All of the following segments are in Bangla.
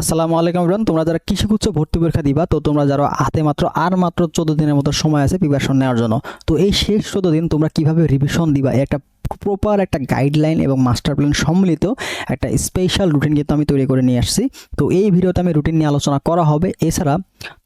আসসালামু আলাইকুম ইমরান তোমরা যারা কৃষিগুচ্ছ ভর্তি পরীক্ষা দিবা, তো তোমরা যারা হাতে মাত্র আর মাত্র চোদ্দ দিনের মতো সময় আছে প্রিপারেশন নেওয়ার জন্য, তো এই শেষ চোদ্দ দিন তোমরা কীভাবে রিভিশন দিবা একটা প্রপার একটা গাইডলাইন এবং মাস্টার প্ল্যান সম্মিলিত একটা স্পেশাল রুটিন কিন্তু আমি তৈরি করে নিয়ে আসছি। তো এই ভিডিওতে আমি রুটিন নিয়ে আলোচনা করা হবে। এছাড়া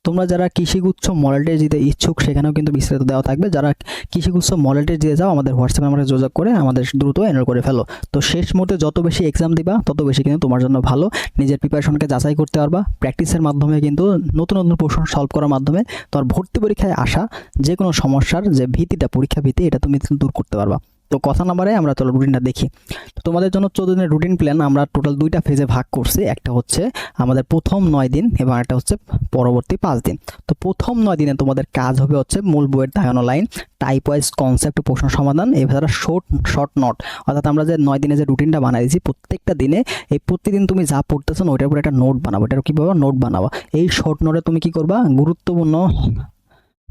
তোমরা যারা কৃষিগুচ্ছ মডেল টেস্ট দিতে ইচ্ছুক, সেখানেও কিন্তু বিস্তারিত দেওয়া থাকবে। যারা কৃষিগুচ্ছ মডেল টেস্ট যাও আমাদের হোয়াটসঅ্যাপে আমরা যোগাযোগ করে আমাদের দ্রুত এনরোল করে ফেলো। তো শেষ মুহূর্তে যত বেশি এক্সাম দিবা, তত বেশি কিন্তু তোমার জন্য ভালো। নিজের প্রিপারেশনকে যাচাই করতে পারবা। প্র্যাকটিসের মাধ্যমে কিন্তু নতুন নতুন প্রশ্ন সলভ করার মাধ্যমে তোমার ভর্তি পরীক্ষায় আসা যে কোনো সমস্যার যে ভীতিটা, পরীক্ষা ভীতি, এটা তুমি দূর করতে পারবা। তো কথা নাম্বারে আমরা চলো রুটিনটা দেখি। তো তোমাদের জন্য চোদ্দ দিনের রুটিন প্ল্যান আমরা টোটাল দুইটা ফেজে ভাগ করছি। একটা হচ্ছে আমাদের প্রথম নয় দিন এবং একটা হচ্ছে পরবর্তী পাঁচ দিন। তো প্রথম নয় দিনে তোমাদের কাজ হবে হচ্ছে মূল বইয়ের দাগানো লাইন টাইপ ওয়াইজ কনসেপ্ট প্রশ্ন সমাধান এছাড়া শর্ট শর্ট নোট অর্থাৎ আমরা যে নয় দিনে যে রুটিনটা বানাই দিয়েছি, প্রত্যেকটা দিনে এই প্রতিদিন তুমি যা পড়তেছো ওইটার উপরে একটা নোট বানাবো। এটার কীভাবে নোট বানাবো। এই শর্ট নোটে তুমি কি করবা? গুরুত্বপূর্ণ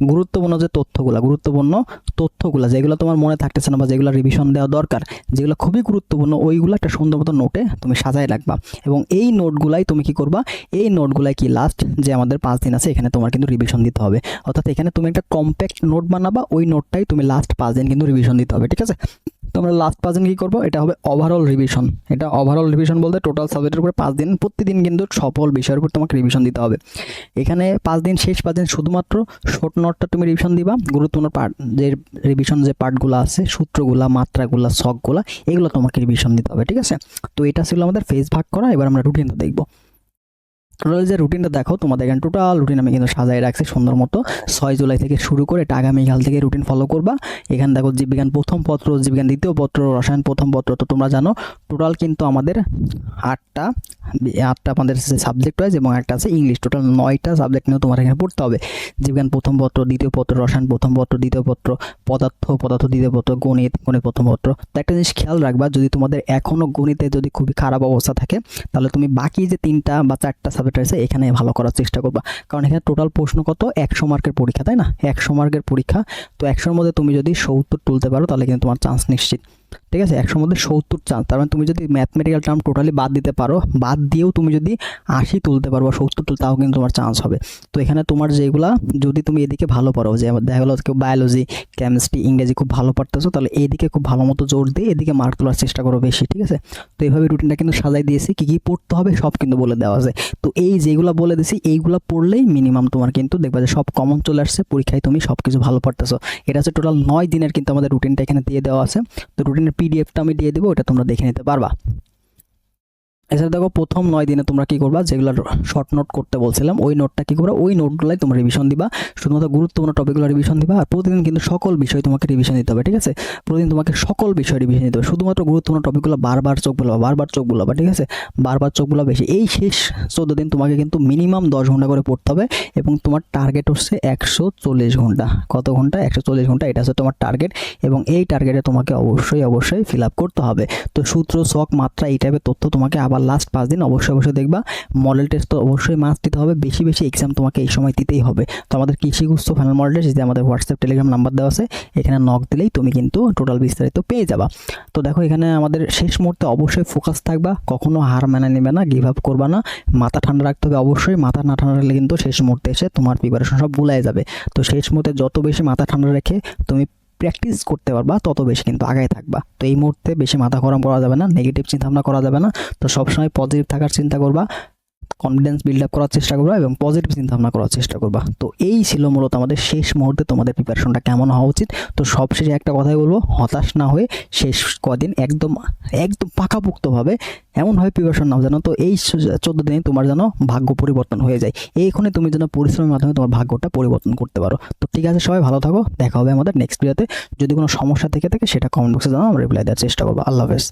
গুরুত্বপূর্ণ যে তথ্যগুলো, গুরুত্বপূর্ণ তথ্যগুলো, যেগুলো তোমার মনে থাকতেছে না বা যেগুলো রিভিশন দেওয়া দরকার, যেগুলো খুবই গুরুত্বপূর্ণ, ওইগুলো একটা সুন্দর মতো নোটে তুমি সাজায় রাখবা। এবং এই নোটগুলাই তুমি কি করবা? এই নোটগুলাই কি লাস্ট যে আমাদের পাঁচ দিন আছে, এখানে তোমার কিন্তু রিভিশন দিতে হবে। অর্থাৎ এখানে তুমি একটা কম্প্যাক্ট নোট বানাবা, ওই নোটটাই তুমি লাস্ট পাঁচ দিন কিন্তু রিভিশন দিতে হবে, ঠিক আছে? তোমরা লাস্ট পাঁচ দিন কী করব? এটা হবে ওভারঅল রিভিশন এটা ওভারঅল রিভিশন বলতে টোটাল সাবজেক্টের উপরে পাঁচ দিন, প্রতিদিন কিন্তু সফল বিষয়ের উপর তোমাকে রিভিশন দিতে হবে। এখানে পাঁচ দিন শেষ, পাঁচ দিন শুধুমাত্র শর্ট নোটটা তুমি রিভিশন দিবা, গুরুত্বপূর্ণ পার্ট যে রিভিশন যে পার্টগুলো আছে, সূত্রগুলা, মাত্রাগুলা, শখগুলা, এগুলো তোমাকে রিভিশন দিতে হবে, ঠিক আছে? তো এটা ছিল আমাদের ফেস ভাগ করা, এবার আমরা রুটিনটা দেখব। টোটাল যে রুটিনটা দেখো, তোমাদের এখানে টোটাল রুটিন আমি কিন্তু সাজাই রাখছি সুন্দর মতো। ছয় জুলাই থেকে শুরু করে এটা আগামীকাল থেকে রুটিন ফলো করবা। এখানে দেখো জীববিজ্ঞান প্রথম পত্র, জীববিজ্ঞান দ্বিতীয় পত্র, রসায়ন প্রথম পত্র, তো তোমরা জানো টোটাল কিন্তু আমাদের আটটা আটটা আমাদের সাবজেক্ট ওয়াইজ এবং একটা আছে ইংলিশ টোটাল নয়টা সাবজেক্ট নিয়ে তোমার এখানে পড়তে হবে। জীববিজ্ঞান প্রথম পত্র, দ্বিতীয় পত্র, রসায়ন প্রথম পত্র, দ্বিতীয় পত্র, পদার্থ পদার্থ দ্বিতীয় পত্র, গণিত গণিত প্রথম পত্র। তো একটা জিনিস খেয়াল রাখবা, যদি তোমাদের এখনও গণিতে যদি খুবই খারাপ অবস্থা থাকে, তাহলে তুমি বাকি যে তিনটা বা চারটা সাবজেক্ট আছে এখানে ভালো করার চেষ্টা করবা। কারণ এখানে টোটাল প্রশ্ন কত? একশো মার্কের পরীক্ষা, তাই না? একশো মার্কের পরীক্ষা, তো একশোর মধ্যে তুমি যদি সত্তর তুলতে পারো, তাহলে কিন্তু তোমার চান্স নিশ্চিত। ঠিক আছে একশোর মধ্যে সত্তর চান্স। তার মানে তুমি যদি ম্যাথমেটিক্যাল টার্ম টোটালি বাদ দিতে পারো, বাদ দিয়েও তুমি যদি আশি তুলতে পারো বা সত্তর তুল, তাও কিন্তু তোমার চান্স হবে। তো এখানে তোমার যেগুলা, যদি তুমি এদিকে ভালো পারো, যে দেখা গেলো কেউ বায়োলজি কেমিস্ট্রি ইংরেজি খুব ভালো পারতেছো, তাহলে এইদিকে খুব ভালো মতো জোর দিয়ে এদিকে মার্ক তোলার চেষ্টা করো বেশি, ঠিক আছে? তো এইভাবে রুটিনটা কিন্তু সাজাই দিয়েছি, কী কী পড়তে হবে সব কিন্তু বলে দেওয়া আছে। তো এই যেগুলো বলে দিছি, এইগুলো পড়লেই মিনিমাম তোমার কিন্তু দেখবা যে সব কমন চলে আসছে, পরীক্ষায় তুমি সব কিছু ভালো পারতেছো। এটা হচ্ছে টোটাল নয় দিনের কিন্তু আমাদের রুটিনটা এখানে দিয়ে দেওয়া আছে। তো রুটিনের পিডিএফটা আমি দিয়ে দেবো ওটা তোমরা দেখে নিতে পারবা। এছাড়া দেখো প্রথম নয় দিনে তোমরা কি করবা? যেগুলো শর্ট নোট করতে বলছিলাম, ওই নোটটা কি করবা? ওই নোটগুলাই তোমরা রিভিশন দিবা। শুধুমাত্র গুরুত্বপূর্ণ টপিকগুলো রিভিশন দিবা আর প্রতিদিন কিন্তু সকল বিষয় তোমাকে রিভিশন দিতে হবে, ঠিক আছে? প্রতিদিন তোমাকে সকল বিষয় রিভিশন দিতে হবে। শুধুমাত্র গুরুত্বপূর্ণ টপিকগুলো বারবার চোখ বলবা, বারবার চোখ বলবা, ঠিক আছে? বারবার চোখ বলা বেশি। এই শেষ চোদ্দ দিন তোমাকে কিন্তু মিনিমাম দশ ঘণ্টা করে পড়তে হবে এবং তোমার টার্গেট হচ্ছে একশো চল্লিশ ঘণ্টা। কত ঘণ্টা? একশো চল্লিশ ঘণ্টা। এটা হচ্ছে তোমার টার্গেট এবং এই টার্গেটে তোমাকে অবশ্যই অবশ্যই ফিল আপ করতে হবে। তো সূত্র শখ মাত্রা এই টাইপের তথ্য তোমাকে আবার লাস্ট পাঁচ দিন অবশ্যই অবশ্যই দেখবা। মডেল টেস্ট তো অবশ্যই মাস দিতে হবে। বেশি বেশি এক্সাম তোমাকে এই সময় দিতেই হবে। তো আমাদের কৃষিগুচ্ছ ফাইনাল মডেল টেস্ট যে আমাদের হোয়াটসঅ্যাপ টেলিগ্রাম নাম্বার দেওয়া আছে, এখানে নক দিলেই তুমি কিন্তু টোটাল বিস্তারিত পেয়ে যাবা। তো দেখো এখানে আমাদের শেষ মুহূর্তে অবশ্যই ফোকাস থাকবা। কখনো হার মেনে নেবে না গিভ আপ করবা না। মাথা ঠান্ডা রাখতে হবে অবশ্যই। মাথা না ঠান্ডা রাখলে কিন্তু শেষ মুহূর্তে এসে তোমার প্রিপারেশন সব ভুলাই যাবে। তো শেষ মুহূর্তে যত বেশি মাথা ঠান্ডা রেখে তুমি প্র্যাকটিস করতে পারবা, তত বেশি কিন্তু আগায় থাকবা। তো এই মুহূর্তে বেশি মাথা গরম করা যাবে না নেগেটিভ চিন্তা ভাবনা করা যাবে না। তো সবসময় পজিটিভ থাকার চিন্তা করবা। কনফিডেন্স বিল্ড আপ করার চেষ্টা করবা এবং পজিটিভ চিন্তা ভাবনা করার চেষ্টা করবা। তো এই ছিল মূলত আমাদের শেষ মুহূর্তে তোমাদের প্রিপারেশনটা কেমন হওয়া উচিত। তো সবশেষে একটা কথাই বলব, হতাশ না হয়ে শেষ কদিন একদম একদম পাকাপোক্তভাবে এমনভাবে প্রিপারেশন নাও যেন তো এই চোদ্দ দিনে তোমার যেন ভাগ্য পরিবর্তন হয়ে যায়। এইখানে তুমি যেন পরিশ্রমের মাধ্যমে তোমার ভাগ্যটা পরিবর্তন করতে পারো। তো ঠিক আছে সবাই, ভালো থাকো। দেখা হবে আমাদের নেক্সট ভিডিওতে যদি কোনো সমস্যা থেকে থাকে সেটা কমেন্ট বক্সে জানাও, আমরা রিপ্লাই দেওয়ার চেষ্টা করব। আল্লাহ হাফেজ।